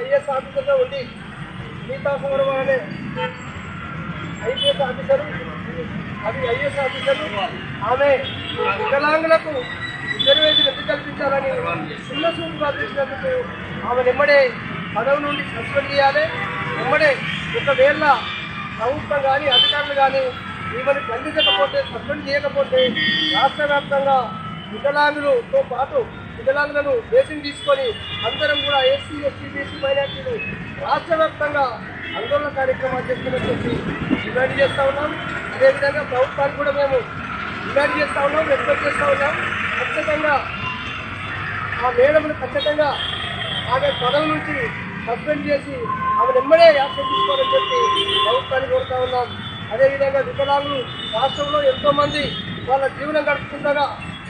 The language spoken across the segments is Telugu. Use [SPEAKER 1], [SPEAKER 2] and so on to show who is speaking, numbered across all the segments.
[SPEAKER 1] ఐఎస్ ఆఫీసర్గా ఉండి మిగతా సమరవాలే ఐపీఎస్ ఆఫీసరు అది ఐఎస్ ఆఫీసరు ఆమె వికలాంగులకు రిజర్వేషన్ ఎందుకు కల్పించాలని చిన్న ఆమె నిమ్మడే పదవి నుండి సస్పెండ్ చేయాలి. నిమ్మడే ఒకవేళ ప్రభుత్వం కానీ అధికారులు కానీ ఈమెను ఖండించకపోతే సస్పెండ్ చేయకపోతే రాష్ట్ర వ్యాప్తంగా వికలాంగులతో పాటు వికలాంగులను దేశం తీసుకొని అందరం కూడా ఎస్సీ ఎస్టీ బీసీ మైనార్టీలు రాష్ట్ర వ్యాప్తంగా ఆందోళన కార్యక్రమాలు చేస్తున్నట్టు డిమాండ్ చేస్తూ ఉన్నాం. అదేవిధంగా ప్రభుత్వానికి కూడా మేము డిమాండ్ చేస్తా ఉన్నాం రిక్వెస్ట్ చేస్తూ ఉన్నాం. ఖచ్చితంగా ఆ మేడంను ఖచ్చితంగా ఆమె పదవి నుంచి సస్పెండ్ చేసి ఆమె నెమ్మడే యాక్షన్ తీసుకోవాలని చెప్పి ప్రభుత్వాన్ని కోరుతా ఉన్నాం. అదేవిధంగా వికలాంగులు రాష్ట్రంలో ఎంతోమంది వాళ్ళ జీవనం గడుపుతుండగా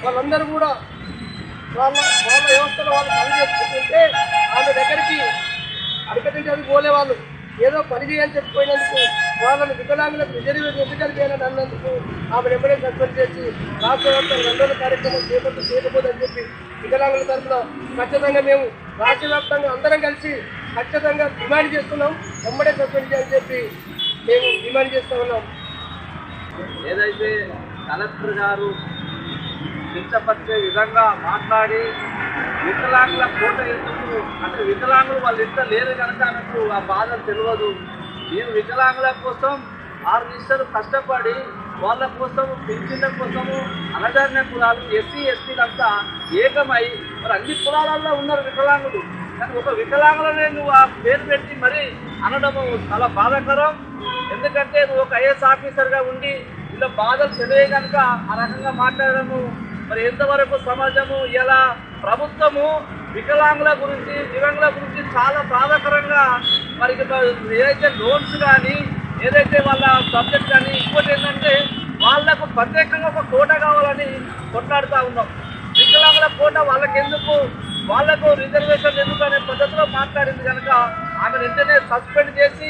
[SPEAKER 1] వాళ్ళందరూ కూడా వాళ్ళ వాళ్ళ వ్యవస్థలో వాళ్ళు పని చేసుకుంటుంటే ఆమె దగ్గరికి అడగటించడానికి పోలే వాళ్ళు ఏదో పని చేయాలని చెప్పిపోయినందుకు వాళ్ళని వికలాంగులకు రిజర్వేషన్ ఎందుకని చేయాలని అన్నందుకు ఆమె ఎప్పుడే సస్పెండ్ చేసి రాష్ట్ర వ్యాప్తంగా రెండో కార్యక్రమం చేపట్టు చేయకపోదని చెప్పి వికలాంగుల తరఫున ఖచ్చితంగా మేము రాష్ట్ర వ్యాప్తంగా అందరం కలిసి ఖచ్చితంగా డిమాండ్ చేస్తున్నాం. వెంబడే సస్పెండ్ చేయని చెప్పి మేము డిమాండ్ చేస్తూ ఉన్నాం.
[SPEAKER 2] ఏదైతే కలెక్టర్ గారు కించపరిచే విధంగా మాట్లాడి వికలాంగుల కోట ఎందుకు అంటే వికలాంగులు వాళ్ళ ఇంత లేరు కనుక నాకు ఆ బాధ తెలియదు. మేము వికలాంగుల కోసం ఆరు నిమిషాలు కష్టపడి వాళ్ళ కోసము పెంచిన కోసము అనగారిన కులాలు ఎస్సీ ఎస్టీలంతా ఏకమై మరి అన్ని కులాలలో ఉన్నారు వికలాంగులు. కానీ ఒక వికలాంగులనే నువ్వు ఆ పేరు పెట్టి మరి అనడము చాలా బాధాకరం. ఎందుకంటే నువ్వు ఒక ఐఏఎస్ ఆఫీసర్గా ఉండి ఇలా బాధలు తెలియ కనుక ఆ రకంగా మాట్లాడడము మరి ఎంతవరకు సమాజము ఇలా ప్రభుత్వము వికలాంగుల గురించి దివ్యాంగుల గురించి చాలా బాధాకరంగా మరి ఏదైతే లోన్స్ కానీ ఏదైతే వాళ్ళ సబ్జెక్ట్ కానీ ఇంకోటి ఏంటంటే వాళ్ళకు ప్రత్యేకంగా ఒక కోట కావాలని కొట్లాడుతూ ఉన్నాం. వికలాంగుల కోట వాళ్ళకెందుకు? వాళ్ళకు రిజర్వేషన్ ఎందుకు అనే పద్ధతిలో మాట్లాడింది కనుక ఆమె వెంటనే సస్పెండ్ చేసి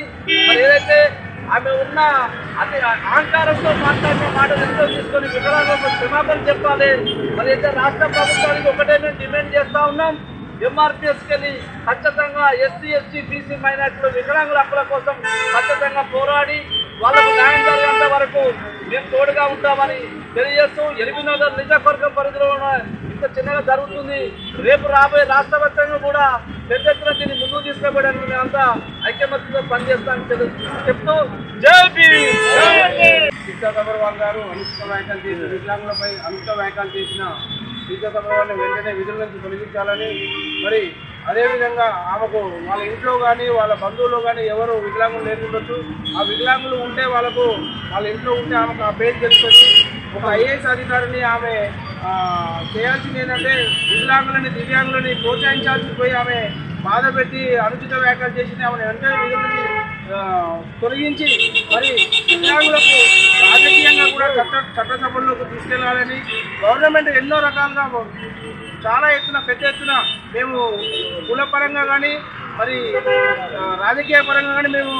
[SPEAKER 2] మరి ఏదైతే ఆమె ఉన్న అతి అహంకారంతో మాట్లాడిన మాటలు ఎంతో తీసుకొని వికలాంగులకు క్షమాపణ చెప్పాలి. మరి అయితే రాష్ట్ర ప్రభుత్వానికి ఒకటే మేము డిమాండ్ చేస్తూ ఉన్నాం. ఎంఆర్పిఎస్కి వెళ్ళి ఖచ్చితంగా ఎస్సీ ఎస్టీ బీసీ మైనార్టీలు వికలాంగుల హక్కుల కోసం ఖచ్చితంగా పోరాడి వాళ్ళకు న్యాయం జరిగేంత వరకు మేము తోడుగా ఉంటామని తెలియజేస్తూ ఎనిమిదిన్నర నిజవర్గం పరిధిలో ఉన్న ఇంత చిన్నగా జరుగుతుంది. రేపు రాబోయే రాష్ట్ర వ్యాప్తంగా కూడా పెద్ద ఎత్తున దీన్ని ముందుకు తీసుకుపోవడానికి మేమంతా ఐక్యమత్యంతో పనిచేస్తామని తెలు- చెప్తూ జేపీ భీమ్!
[SPEAKER 1] సబర్వాల్ గారు అనుచిత వ్యాఖ్యలు చేసి వికలాంగులపై అనుచిత వ్యాఖ్యలు చేసిన సీతా వెంటనే విధుల నుంచి తొలగించాలని మరి అదేవిధంగా ఆమెకు వాళ్ళ ఇంట్లో కానీ వాళ్ళ బంధువులు కానీ ఎవరు వికలాంగులు లేకుండొచ్చు ఆ వికలాంగులు ఉంటే వాళ్ళకు వాళ్ళ ఇంట్లో ఉంటే ఆమెకు ఆ పేరు తెలుస్తుంది. ఒక ఐఏఎస్ అధికారిని ఆమె చేయాల్సింది ఏంటంటే వికలాంగులని దివ్యాంగులని ప్రోత్సహించాల్సి పోయి ఆమె బాధ పెట్టి అనుచిత వ్యాఖ్యలు చేసింది. ఆమెను వెంటనే విధుల నుంచి తొలగించి మరి వికలాంగులకు రాజకీయంగా కూడా చట్ట చట్టసభల్లోకి తీసుకెళ్ళాలని గవర్నమెంట్ ఎన్నో రకాలుగా చాలా ఎత్తున పెద్ద ఎత్తున మేము కులపరంగా కానీ మరి రాజకీయ పరంగా కానీ మేము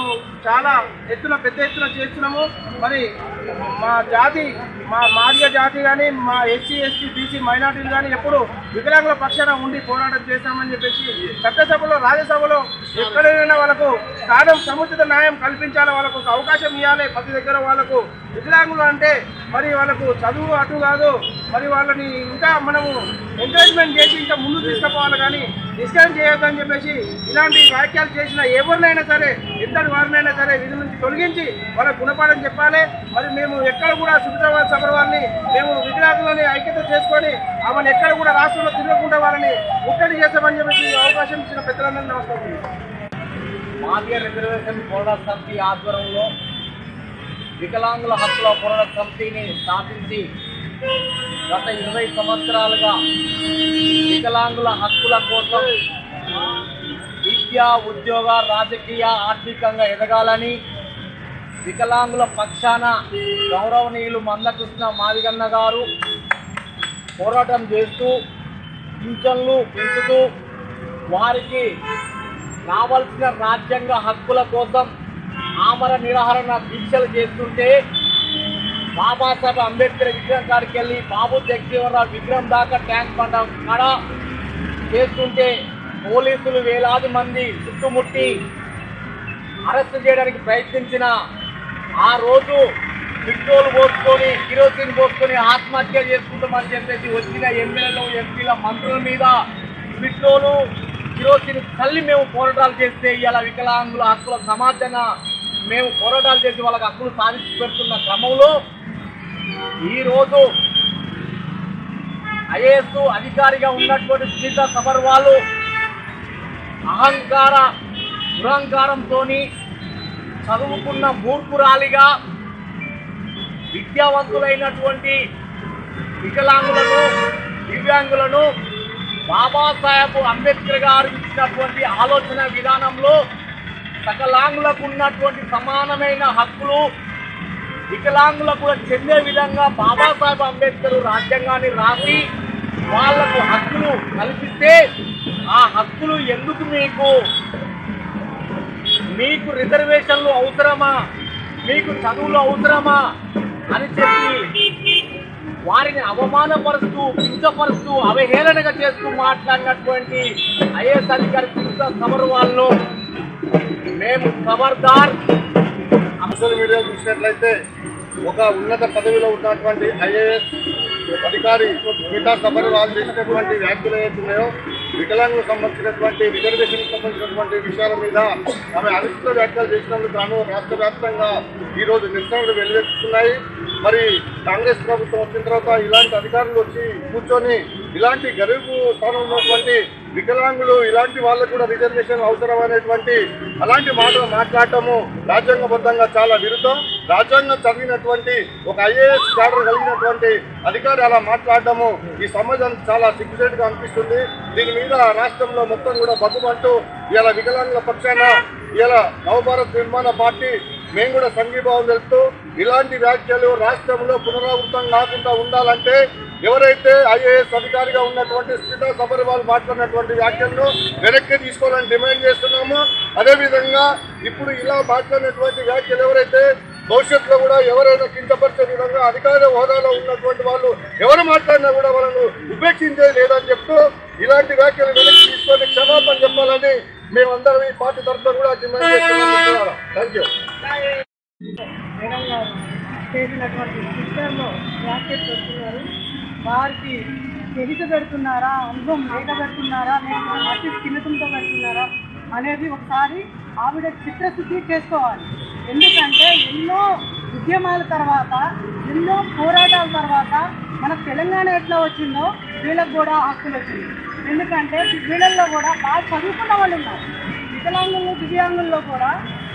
[SPEAKER 1] చాలా ఎత్తున పెద్ద ఎత్తున చేస్తున్నాము. మరి మా జాతి మా మాదిగ జాతి కానీ మా ఎస్సీ ఎస్టీ బీసీ మైనార్టీలు కానీ ఎప్పుడు వికలాంగుల పక్షాన ఉండి పోరాటం చేశామని చెప్పేసి చట్టసభలో రాజ్యసభలో ఎక్కడైనా వాళ్ళకు స్థానం సముచిత న్యాయం కల్పించాలి వాళ్ళకు ఒక అవకాశం ఇవ్వాలి. ప్రతి దగ్గర వాళ్ళకు వికలాంగులు అంటే మరి వాళ్ళకు చదువు అటు కాదు. మరి వాళ్ళని ఇంకా మనము ఎంకరేజ్మెంట్ చేసి ఇంకా ముందు తీసుకుపోవాలి కానీ డిస్కౌంట్ చేయొద్దని చెప్పేసి ఇలాంటి వ్యాఖ్యలు చేసిన ఎవరినైనా సరే ఇద్దరు వారినైనా సరే విధి నుంచి తొలగించి వాళ్ళకు గుణపాఠం చెప్పాలి. మరి మేము ఎక్కడ కూడా సుబ్రహ్మణ్య సబర్వాల్ని మేము వికలాంగులని ఐక్యత చేసుకొని ఆమెను ఎక్కడ కూడా రాష్ట్రంలో తిరగకుండా వారిని ముట్టడి చేస్తామని చెప్పేసి అవకాశం ఇచ్చిన పెద్దలందరినీ నమస్కారం.
[SPEAKER 2] మాదిగ రిజర్వేషన్ పోరాట సమితి ఆధ్వర్యంలో వికలాంగుల హక్కుల పోరాట సమితిని స్థాపించి గత ఇరవై సంవత్సరాలుగా వికలాంగుల హక్కుల కోసం విద్య ఉద్యోగ రాజకీయ ఆర్థికంగా ఎదగాలని వికలాంగుల పక్షాన గౌరవనీయులు మందకృష్ణ మాదిగన్న గారు పోరాటం చేస్తూ పింఛన్లు పెంచుతూ
[SPEAKER 3] వారికి రావాల్సిన రాజ్యాంగ హక్కుల కోసం ఆమర నిరాహరణ దీక్షలు చేస్తుంటే బాబాసాహెబ్ అంబేద్కర్ విగ్రహం కాడికి వెళ్ళి బాబు జగజీవనరావు విగ్రహం దాకా ట్యాంక్ బండ కాడ చేస్తుంటే పోలీసులు వేలాది మంది చుట్టుముట్టి అరెస్ట్ చేయడానికి ప్రయత్నించిన ఆ రోజు పెట్రోల్ పోసుకొని కిరోసిన్ పోసుకొని ఆత్మహత్య చేసుకుంటామని చెప్పేసి వచ్చిన ఎమ్మెల్యేలు ఎంపీల మంత్రుల మీద పెట్రోలు కిరోసిన్ తల్లి మేము పోరాటాలు చేస్తే ఇలా వికలాంగుల హక్కుల సమాజన మేము పోరాటాలు చేసి వాళ్ళకి హక్కులు సాధించి పెడుతున్న క్రమంలో ఈరోజు ఐఏఎస్ అధికారిగా ఉన్నటువంటి సునీత సబర్వాలు అహంకార దురహంకారంతో చదువుకున్న మూర్ఖురాలిగా విద్యావంతులైనటువంటి వికలాంగులను దివ్యాంగులను బాబాసాహెబ్ అంబేద్కర్ గారు ఇచ్చినటువంటి ఆలోచన విధానంలో సకలాంగులకు ఉన్నటువంటి సమానమైన హక్కులు వికలాంగులకు కూడా చెందే విధంగా బాబాసాహెబ్ అంబేద్కర్ రాజ్యాంగాన్ని రాసి వాళ్ళకు హక్కులు కల్పిస్తే ఆ హక్కులు ఎందుకు మీకు మీకు రిజర్వేషన్లు అవసరమా? మీకు చదువులు అవసరమా? అని చెప్పి వారిని అవమానపరుస్తూ కించపరుస్తూ అవహేళనగా చేస్తూ మాట్లాడినటువంటి ఐఏఎస్ అధికారి కృష్ణ సబర్వాల్ను మేము ఖబర్దార్
[SPEAKER 4] అసలు మీడియా చూసినట్లయితే ఒక ఉన్నత పదవిలో ఉన్నటువంటి ఐఏఎస్ అధికారి మిగతా సభలు వాళ్ళు చేసినటువంటి వ్యాఖ్యలు ఏవైతే వికలాంగులకు సంబంధించినటువంటి రిజర్వేషన్కి సంబంధించినటువంటి విషయాల మీద ఆమె అనుచిత వ్యాఖ్యలు చేసినందుకు గాను రాష్ట్ర వ్యాప్తంగా ఈరోజు నిరసనలు వెల్లువెత్తుతున్నాయి మరి కాంగ్రెస్ ప్రభుత్వం వచ్చిన తర్వాత ఇలాంటి అధికారులు వచ్చి కూర్చొని ఇలాంటి గరీబు స్థానంలో ఉన్నటువంటి వికలాంగులు ఇలాంటి వాళ్ళకు కూడా రిజర్వేషన్ అవసరం అనేటువంటి అలాంటి మాటలు మాట్లాడటము రాజ్యాంగబద్ధంగా చాలా విరుద్ధం. రాజ్యాంగం చదివినటువంటి ఒక ఐఏఎస్ క్యాడర్ కలిగినటువంటి అధికారి అలా మాట్లాడటము ఈ సమాజం చాలా సిగ్గుచేటుగా అనిపిస్తుంది. దీని మీద రాష్ట్రంలో మొత్తం కూడా బతుమంటూ ఇలా వికలాంగుల పక్షాన ఇలా నవభారత్ నిర్మాణ పార్టీ మేము కూడా సంఘీభావం తెలుపుతూ ఇలాంటి వ్యాఖ్యలు రాష్ట్రంలో పునరావృతం కాకుండా ఉండాలంటే ఎవరైతే ఐఏఎస్ అధికారిగా ఉన్నటువంటి స్మితా సబర్వాల్ మాట్లాడినటువంటి వ్యాఖ్యలను వెనక్కి తీసుకోవాలని డిమాండ్ చేస్తున్నాము. అదేవిధంగా ఇప్పుడు ఇలా మాట్లాడినటువంటి వ్యాఖ్యలు ఎవరైతే భవిష్యత్తులో కూడా ఎవరైనా కించపరిచే విధంగా అధికార హోదాలో ఉన్నటువంటి వాళ్ళు ఎవరు మాట్లాడినా కూడా వాళ్ళను ఉపేక్షించేది లేదని చెప్తూ ఇలాంటి వ్యాఖ్యలు వెనక్కి తీసుకొని క్షమాపణ చెప్పాలని మేమందరం ఈ పార్టీ తరఫున కూడా డిమాండ్ చేస్తున్నాం థ్యాంక్ యూ.
[SPEAKER 5] చేసినటువంటి సిస్టర్లో వ్యాఖ్యలు వారికి తెలిసి పెడుతున్నారా అనుభవం లేక పెడుతున్నారా లేకపోతే మట్టి చిన్నతంతో పెడుతున్నారా అనేది ఒకసారి ఆవిడ చిత్రశుద్ధి చేసుకోవాలి ఎందుకంటే ఎన్నో ఉద్యమాల తర్వాత ఎన్నో పోరాటాల తర్వాత మన తెలంగాణ ఎట్లా వచ్చిందో వీళ్ళకి కూడా హక్కులు వచ్చింది. ఎందుకంటే వీళ్ళల్లో కూడా బాగా చదువుకున్న వాళ్ళు ఉన్నారు. వికలాంగులు దివ్యాంగుల్లో కూడా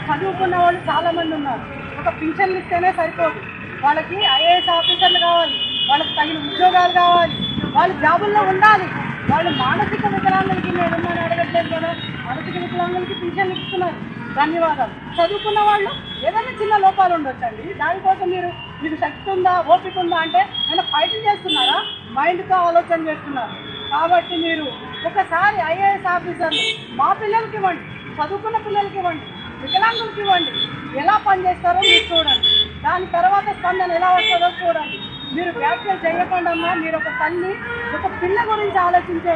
[SPEAKER 5] చదువుకున్న వాళ్ళు చాలామంది ఉన్నారు. ఒక పింఛన్లు ఇస్తేనే సరిపోదు. వాళ్ళకి ఐఏఎస్ ఆఫీసర్లు కావాలి. వాళ్ళకి తగిన ఉద్యోగాలు కావాలి. వాళ్ళు జాబుల్లో ఉండాలి. వాళ్ళు మానసిక వికలాంగులకి మేమని అడగట్లేదు కదా. మానసిక వికలాంగులకి పింఛన్లు ఇస్తున్నారు. ధన్యవాదాలు. చదువుకున్న వాళ్ళు ఏదైనా చిన్న లోపాలు ఉండొచ్చండి. దానికోసం మీరు మీకు శక్తి ఉందా ఓపిక ఉందా అంటే ఆయన ఫైటింగ్ చేస్తున్నారా? మైండ్తో ఆలోచన చేస్తున్నారు. కాబట్టి మీరు ఒకసారి ఐఏఎస్ ఆఫీసర్లు మా పిల్లలకి ఇవ్వండి. చదువుకున్న పిల్లలకి ఇవ్వండి. వికలాంగులకి ఇవ్వండి. ఎలా పనిచేస్తారో మీరు చూడండి. దాని తర్వాత స్పందన ఎలా వస్తుందో చూడండి. మీరు వ్యాఖ్యలు చేయకుండా మీరు ఒక తల్లి ఒక పిల్ల గురించి ఆలోచించే